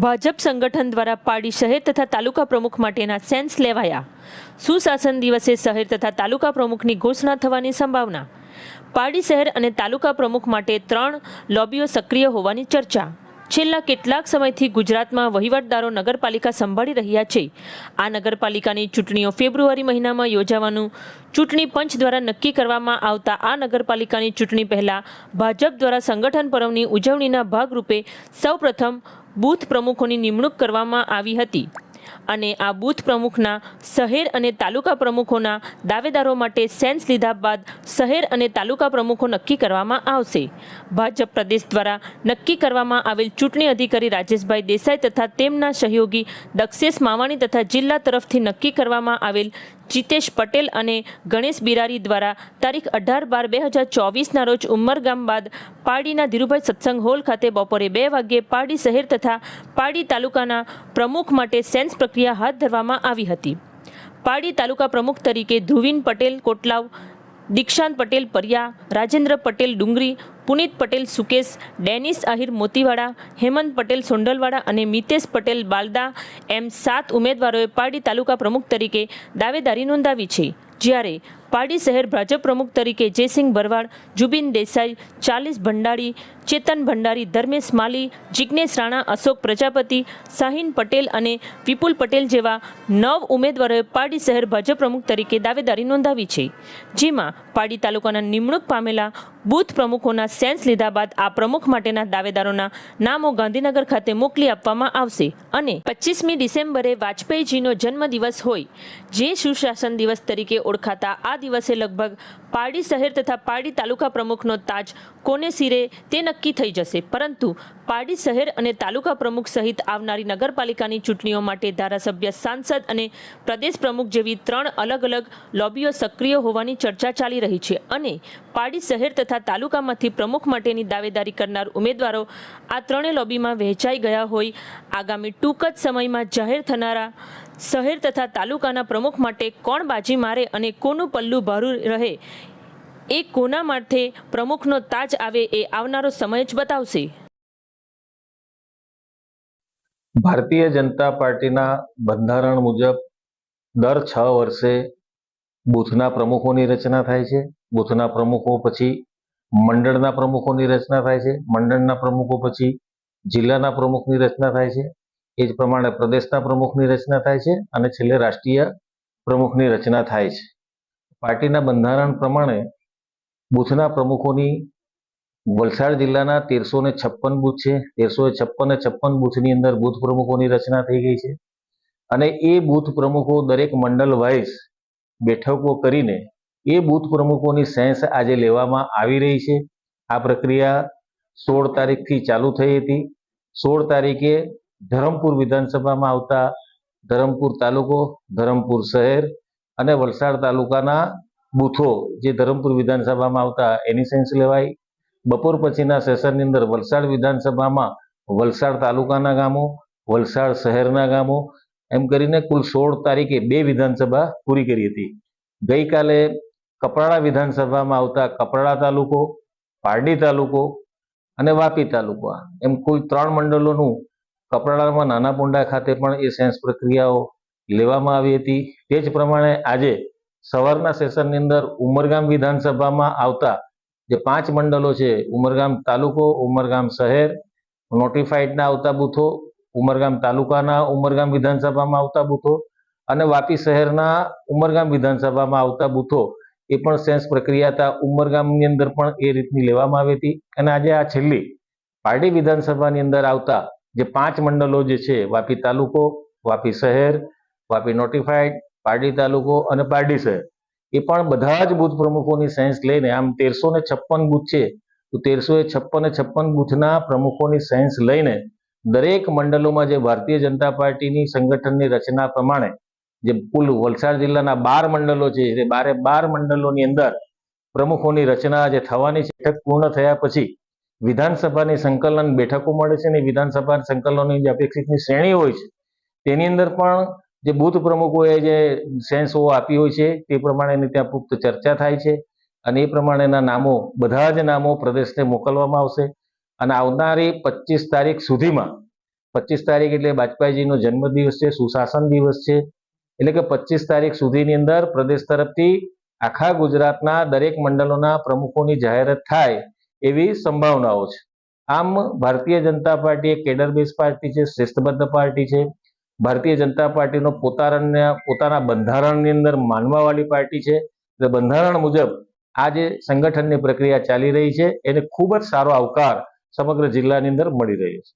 ભાજપ સંગઠન દ્વારા પાડી શહેર તથા તાલુકા પ્રમુખ માટેના સેન્સ લેવાયા. સુશાસન દિવસે શહેર તથા તાલુકા પ્રમુખની ઘોષણા થવાની સંભાવના. પાડી શહેર અને તાલુકા પ્રમુખ માટે ત્રણ લોબીઓ સક્રિય હોવાની ચર્ચા. છેલ્લા કેટલાક સમયથી ગુજરાતમાં વહીવટદારો નગરપાલિકા સંભાળી રહ્યા છે. આ નગરપાલિકાની ચૂંટણીઓ ફેબ્રુઆરી મહિનામાં યોજાવાનું ચૂંટણી પંચ દ્વારા નક્કી કરવામાં આવતા આ નગરપાલિકાની ચૂંટણી પહેલા ભાજપ દ્વારા સંગઠન પર્વની ઉજવણીના ભાગરૂપે સૌપ્રથમ બૂથ પ્રમુખોની નિમણૂક કરવામાં આવી હતી. અને આ બૂથ પ્રમુખના શહેર અને તાલુકા પ્રમુખોના દાવેદારો માટે સેન્સ લીધા બાદ શહેર અને તાલુકા પ્રમુખો નક્કી કરવામાં આવશે. ભાજપ પ્રદેશ દ્વારા નક્કી કરવામાં આવેલ ચૂંટણી અધિકારી રાજેશભાઈ દેસાઈ તથા તેમના સહયોગી દક્ષેશ માવાણી તથા જિલ્લા તરફથી નક્કી કરવામાં આવેલ જીતેશ પટેલ અને ગણેશ બિરારી દ્વારા તારીખ અઢાર બાર બે હજાર ચોવીસના રોજ ઉમરગામ બાદ પારડીના ધીરુભાઈ સત્સંગ હોલ ખાતે બપોરે બે વાગ્યે પારડી શહેર તથા પારડી તાલુકાના પ્રમુખ માટે સેન્સ પ્રક્રિયા હાથ ધરવામાં આવી હતી. પારડી તાલુકા પ્રમુખ તરીકે ધ્રુવીન પટેલ, કોટલાવ દીક્ષાંત પટેલ પરિયા, રાજેન્દ્ર પટેલ ડુંગરી, પુનિત પટેલ સુકેશ, ડેનિસ આહિર મોતીવાડા, હેમંત પટેલ સોંડલવાડા અને મિતેશ પટેલ બાલદા એમ સાત ઉમેદવારોએ પારડી તાલુકા પ્રમુખ તરીકે દાવેદારી નોંધાવી છે. જ્યારે પારડી શહેર ભાજપ પ્રમુખ તરીકે જયસિંહ ભરવાડ, જુબિન દેસાઈ, ચાલીસ ભંડારી, ચેતન ભંડારી, ધર્મેશ માલી જિજ્ઞેશ રાણા, અશોક પ્રજાપતિ, શાહીન પટેલ અને વિપુલ પટેલ જેવા નવ ઉમેદવારોએ પારડી શહેર ભાજપ પ્રમુખ તરીકે દાવેદારી નોંધાવી છે. જેમાં પારડી તાલુકાના નિમણૂક પામેલા બૂથ પ્રમુખોના સેન્સ લીધા બાદ આ પ્રમુખ માટેના દાવેદારોના નામો ગાંધીનગર ખાતે મોકલી આપવામાં આવશે અને પચીસમી ડિસેમ્બરે વાજપેયીજીનો જન્મદિવસ હોય, જે સુશાસન દિવસ તરીકે ઓળખાતા આ દિવસે લગભગ પારડી શહેર તથા પારડી તાલુકા પ્રમુખનો તાજ કોને સિરે તે નક્કી થઈ જશે. પરંતુ પારડી શહેર અને તાલુકા પ્રમુખ સહિત આવનારી નગરપાલિકાની ચૂંટણીઓ માટે ધારાસભ્ય સાંસદ અને પ્રદેશ પ્રમુખ જેવી ત્રણ અલગ અલગ લોબીઓ સક્રિય હોવાની ચર્ચા ચાલી રહી છે અને પારડી શહેર તથા તાલુકામાંથી પ્રમુખ માટેની દાવેદારી કરનાર ઉમેદવારો આ ત્રણેય લોબીમાં વહેંચાઈ ગયા હોય આગામી ટૂંક જ સમયમાં જાહેર થનારા શહેર તથા તાલુકાના પ્રમુખ માટે કોણ બાજી મારે અને કોનું પલ્લું ભારું રહે? એ કોના માટે પ્રમુખનો તાજ આવે એ આવનારો સમય જ બતાવશે. ભારતીય જનતા પાર્ટીના બંધારણ મુજબ દર છ વર્ષે બૂથના પ્રમુખોની રચના થાય છે. બૂથના પ્રમુખો પછી મંડળના પ્રમુખોની રચના થાય છે. મંડળના પ્રમુખો પછી જિલ્લાના પ્રમુખની રચના થાય છે. એ જ પ્રમાણે પ્રદેશના પ્રમુખની રચના થાય છે અને છેલ્લે રાષ્ટ્રીય પ્રમુખની રચના થાય છે. પાર્ટીના બંધારણ પ્રમાણે બૂથના પ્રમુખોની વલસાડ જિલ્લાના તેરસો ને છપ્પન બૂથ છે. તેરસો છપ્પન છપ્પન બૂથની અંદર બૂથ પ્રમુખોની રચના થઈ ગઈ છે. અને એ બૂથ પ્રમુખો દરેક મંડળ વાઇઝ બેઠકો કરીને એ બૂથ પ્રમુખોની સેન્સ આજે લેવામાં આવી રહી છે. આ પ્રક્રિયા સોળ તારીખથી ચાલુ થઈ હતી. સોળ તારીખે ધરમપુર વિધાનસભામાં આવતા ધરમપુર તાલુકો, ધરમપુર શહેર અને વલસાડ તાલુકાના બૂથો જે ધરમપુર વિધાનસભામાં આવતા એની સેન્સ લેવાય. બપોર પછીના સેશનની અંદર વલસાડ વિધાનસભામાં વલસાડ તાલુકાના ગામો, વલસાડ શહેરના ગામો, એમ કરીને કુલ સોળ તારીખે બે વિધાનસભા પૂરી કરી હતી. ગઈકાલે કપરાડા વિધાનસભામાં આવતા કપરાડા તાલુકો, પારડી તાલુકો અને વાપી તાલુકો, એમ કુલ ત્રણ મંડળોનું કપરાડામાં નાના પોંડા ખાતે પણ એ સેન્સ પ્રક્રિયાઓ લેવામાં આવી હતી. તે જ પ્રમાણે આજે સવારના સેશનની અંદર ઉમરગામ વિધાનસભામાં આવતા જે પાંચ મંડળો છે, ઉમરગામ તાલુકો, ઉમરગામ શહેર, નોટિફાઈડના આવતા બૂથો, ઉમરગામ તાલુકાના, ઉમરગામ વિધાનસભામાં આવતા બૂથો અને વાપી શહેરના, ઉમરગામ વિધાનસભામાં આવતા બૂથો એ પણ સેન્સ પ્રક્રિયા હતા. ઉમરગામની અંદર પણ એ રીતની લેવામાં આવી હતી અને આજે આ છેલ્લી પારડી વિધાનસભાની અંદર આવતા જે પાંચ મંડળો જે છે, વાપી તાલુકો, વાપી શહેર, વાપી નોટિફાઈડ પારડી તાલુકો અને પારડી શહેર. એ પણ બધા જ બુથ પ્રમુખોની સેન્સ લઈને, આમ તેરસો ને છપ્પન બુથ છે, તો તેરસો એ છપ્પન છપ્પન બુથના પ્રમુખોની સેન્સ લઈને, દરેક મંડળોમાં જે ભારતીય જનતા પાર્ટીની સંગઠનની રચના પ્રમાણે, જે કુલ વલસાડ જિલ્લાના બાર મંડળો છે એ બારે બાર મંડળોની અંદર પ્રમુખોની રચના જે થવાની છે પૂર્ણ થયા પછી વિધાનસભાની સંકલન બેઠકો મળે છે અને વિધાનસભા સંકલનની જે અપેક્ષિતની શ્રેણી હોય છે, તેની અંદર પણ જે બુથ પ્રમુખોએ જે સેન્સો આપી હોય છે, તે પ્રમાણેની ત્યાં પુખ્ત ચર્ચા થાય છે અને એ પ્રમાણેના નામો, બધા જ નામો પ્રદેશને મોકલવામાં આવશે અને આવનારી પચીસ તારીખ સુધીમાં, પચીસ તારીખ એટલે વાજપેયીજીનો જન્મદિવસ છે, સુશાસન દિવસ છે, એટલે કે પચીસ તારીખ સુધીની અંદર પ્રદેશ તરફથી આખા ગુજરાતના દરેક મંડળોના પ્રમુખોની જાહેરાત થાય એવી સંભાવનાઓ છે. આમ ભારતીય જનતા પાર્ટી એ કેડર બેઝ પાર્ટી છે શિસ્તબદ્ધ પાર્ટી છે. ભારતીય જનતા પાર્ટીનો પોતાના પોતાના બંધારણની અંદર માનવાવાળી પાર્ટી છે. એટલે બંધારણ મુજબ આ જે સંગઠનની પ્રક્રિયા ચાલી રહી છે, એને ખૂબ જ સારો આવકાર સમગ્ર જિલ્લાની અંદર મળી રહ્યો છે.